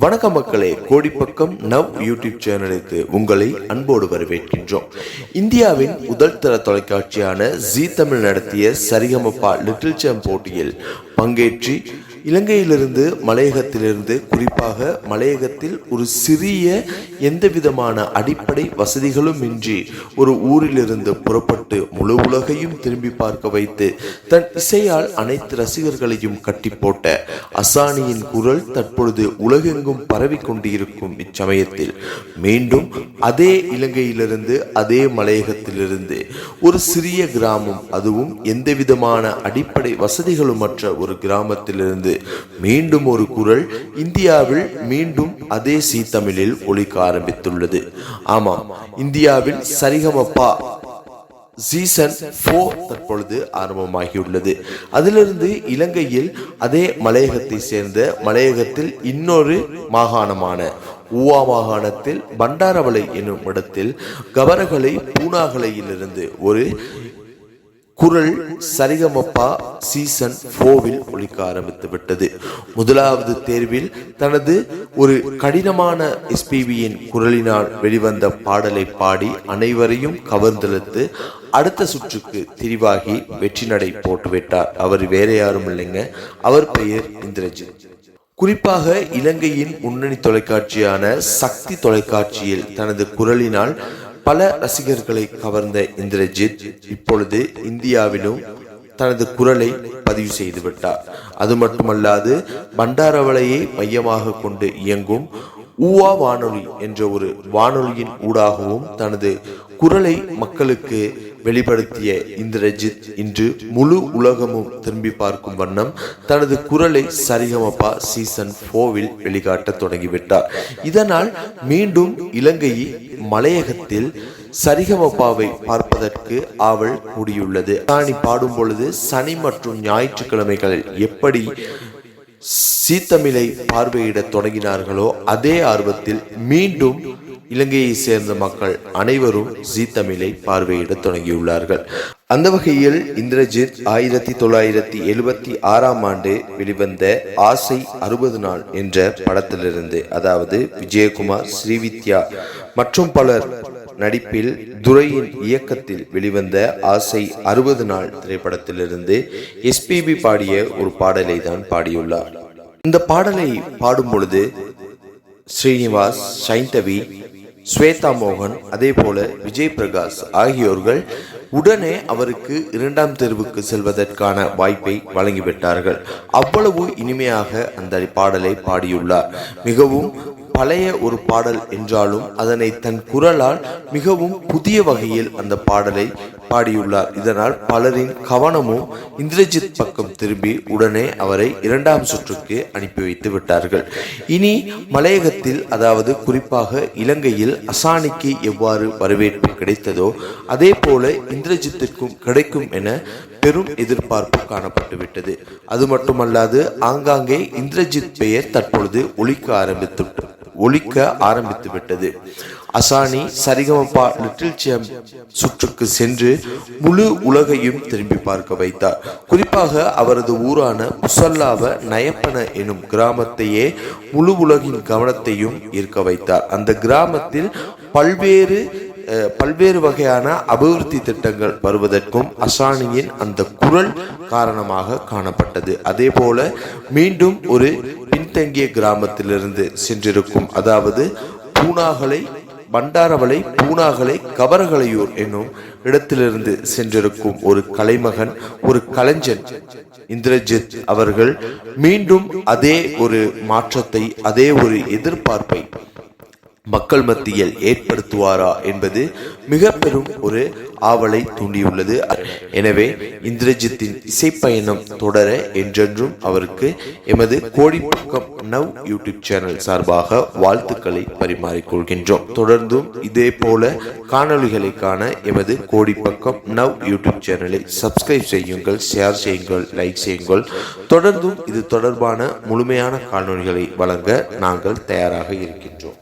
வணக்கம் மக்களே. கோடிப்பக்கம் now YouTube சேனலுக்கு உங்களை அன்போடு வரவேற்கின்றோம். இந்தியாவின் முதல் தர தொலைக்காட்சியான ஜி தமிழ் நடத்திய சரிகமப்பா லிட்டில் சேம் போட்டியில் பங்கேற்றி இலங்கையிலிருந்து மலையகத்திலிருந்து குறிப்பாக மலையகத்தில் ஒரு சிறிய எந்த விதமான அடிப்படை வசதிகளும் இன்றி ஒரு ஊரிலிருந்து புறப்பட்டு முழு உலகையும் திரும்பி பார்க்க வைத்து தன் இசையால் அனைத்து ரசிகர்களையும் கட்டி போட்ட அசானியின் குரல் தற்பொழுது உலகெங்கும் பரவி கொண்டிருக்கும் இச்சமயத்தில். மீண்டும் அதே இலங்கையிலிருந்து அதே மலையகத்திலிருந்து ஒரு சிறிய கிராமம் அதுவும் எந்த விதமான அடிப்படை வசதிகளுமற்ற ஒரு கிராமத்திலிருந்து இருந்தது மீண்டும் ஒரு குரல் இந்தியாவில் மீண்டும் அதே சீ தமிழில் ஒழிக்க ஆரம்பித்துள்ளது. ஆமாம் இந்தியாவில் சரிகமப்பா சீசன் போர் தற்பொழுது ஆரம்பமாகியுள்ளது. அதிலிருந்து இலங்கையில் அதே மலையகத்தை சேர்ந்த மலையகத்தில் இன்னொரு மாகாணமான ஊவா மாகாணத்தில் பண்டாரவளை என்னும் இடத்தில் கவரகலை பூனாகலையிலிருந்து ஒரு குரல் சரிகமப்பா சீசன் போவில் ஒழிக்க ஆரம்பித்து விட்டது முதலாவது தேர்வில் தனது ஒரு கடினமான எஸ்பிபியின் குரலினால் வெளிவந்த பாடலை பாடி அனைவரையும் கவர்ந்தெழுத்து அடுத்த சுற்றுக்கு தெரிவாகி வெற்றி நடை போட்டுவிட்டார். அவர் வேற யாரும் இல்லைங்க. அவர் பெயர் இந்திரஜித். குறிப்பாக இலங்கையின் முன்னணி தொலைக்காட்சியான சக்தி தொலைக்காட்சியில் தனது குரலினால் பல ரசிகர்களை கவர்ந்த இந்திரஜித் இப்பொழுது இந்தியாவிலும் தனது குரலை பதிவு செய்து விட்டார் அது மட்டுமல்லாது பண்டாரவளையை மையமாக கொண்டு இயங்கும் ஊவா வானொலி என்ற ஒரு வானொலியின் ஊடாகவும் தனது குரலை மக்களுக்கு வெளிப்படுத்திய இந்திரஜித் இன்று முழு உலகமும் திரும்பி பார்க்கும் வண்ணம் தனது குரலை சரிகமபா சீசன் போவில் வெளிக்காட்ட தொடங்கிவிட்டார். இதனால் மீண்டும் இலங்கை மலையகத்தில் சரிகமபாவை பார்ப்பதற்கு ஆவல் கூடியுள்ளது. காணி பாடும் பொழுது சனி மற்றும் ஞாயிற்றுக்கிழமைகளில் எப்படி சீத்தமிழை பார்வையிட தொடங்கினார்களோ அதே ஆர்வத்தில் மீண்டும் இலங்கையை சேர்ந்த மக்கள் அனைவரும் ஜீ தமிழை பார்வையிட தொடங்கியுள்ளார்கள். அந்த வகையில் இந்திரஜித் ஆயிரத்தி தொள்ளாயிரத்தி எழுபத்தி ஆறாம் ஆண்டு வெளிவந்த ஆசை அறுபது நாள் என்ற படத்திலிருந்து அதாவது விஜயகுமார் ஸ்ரீவித்யா மற்றும் பலர் நடிப்பில் துரையின் இயக்கத்தில் வெளிவந்த ஆசை அறுபது நாள் திரைப்படத்திலிருந்து எஸ்பிபி பாடிய ஒரு பாடலை தான் பாடியுள்ளார். இந்த பாடலை பாடும் பொழுது ஸ்ரீனிவாஸ் சைந்தவி ஸ்வேதா மோகன் அதே போல விஜய் பிரகாஷ் ஆகியோர்கள் உடனே அவருக்கு இரண்டாம் தேர்வுக்கு செல்வதற்கான வாய்ப்பை வழங்கிவிட்டார்கள். அவ்வளவு இனிமையாக அந்த பாடலை பாடியுள்ளார். மிகவும் பழைய ஒரு பாடல் என்றாலும் அதனை தன் குரலால் மிகவும் புதிய வகையில் அந்த பாடலை பாடியுள்ளார். இதனால் பலரின் கவனமும் இந்திரஜித் பக்கம் திரும்பி உடனே அவரை இரண்டாம் சுற்றுக்கு அனுப்பி வைத்து விட்டார்கள். இனி மலையகத்தில் அதாவது குறிப்பாக இலங்கையில் அசானிக்கு எவ்வாறு வரவேற்பு கிடைத்ததோ அதே போல இந்திரஜித்திற்கும் கிடைக்கும் என பெரும் எதிர்பார்ப்பு காணப்பட்டுவிட்டது அது மட்டுமல்லாது ஆங்காங்கே இந்திரஜித் பெயர் தற்பொழுது ஒழிக்க ஆரம்பித்து ஒழிக்க ஆரம்பித்து விட்டது. அசானி சரிகமப்பா லிட்டில் சேம் சுற்றுக்கு சென்று முழு உலகையும் திரும்பி பார்க்க வைத்தார். குறிப்பாக அவரது ஊரான முசல்லாவ நயப்பன எனும் கிராமத்தையே முழு உலகின் கவனத்தையும் ஈர்க்க வைத்தார். அந்த கிராமத்தில் பல்வேறு பல்வேறு வகையான அபிவிருத்தி திட்டங்கள் வருவதற்கும் அசானியின் அந்த குரல் காரணமாக காணப்பட்டது. அதே போல மீண்டும் ஒரு பின்தங்கிய கிராமத்திலிருந்து சென்றிருக்கும் அதாவது பூனாகலை பண்டாரவளை பூனாகலை கவரகலையூர் என்னும் இடத்திலிருந்து சென்றிருக்கும் ஒரு கலைமகன் ஒரு கலைஞன் இந்திரஜித் அவர்கள் மீண்டும் அதே ஒரு மாற்றத்தை அதே ஒரு எதிர்பார்ப்பை மக்கள் மத்தியில் ஏற்படுத்துவாரா என்பது மிக பெரும் ஒரு ஆவலை தூண்டியுள்ளது. எனவே இந்திரஜித்தின் இசைப்பயணம் தொடர என்றென்றும் அவருக்கு எமது கோடிப்பக்கம் நவ் யூடியூப் சேனல் சார்பாக வாழ்த்துக்களை பரிமாறிக்கொள்கின்றோம் தொடர்ந்தும் இதே போல காணொலிகளை காண எமது கோடிப்பக்கம் நவ் யூடியூப் சேனலை சப்ஸ்கிரைப் செய்யுங்கள் ஷேர் செய்யுங்கள் லைக் செய்யுங்கள். தொடர்ந்தும் இது தொடர்பான முழுமையான காணொலிகளை வழங்க நாங்கள் தயாராக இருக்கின்றோம்.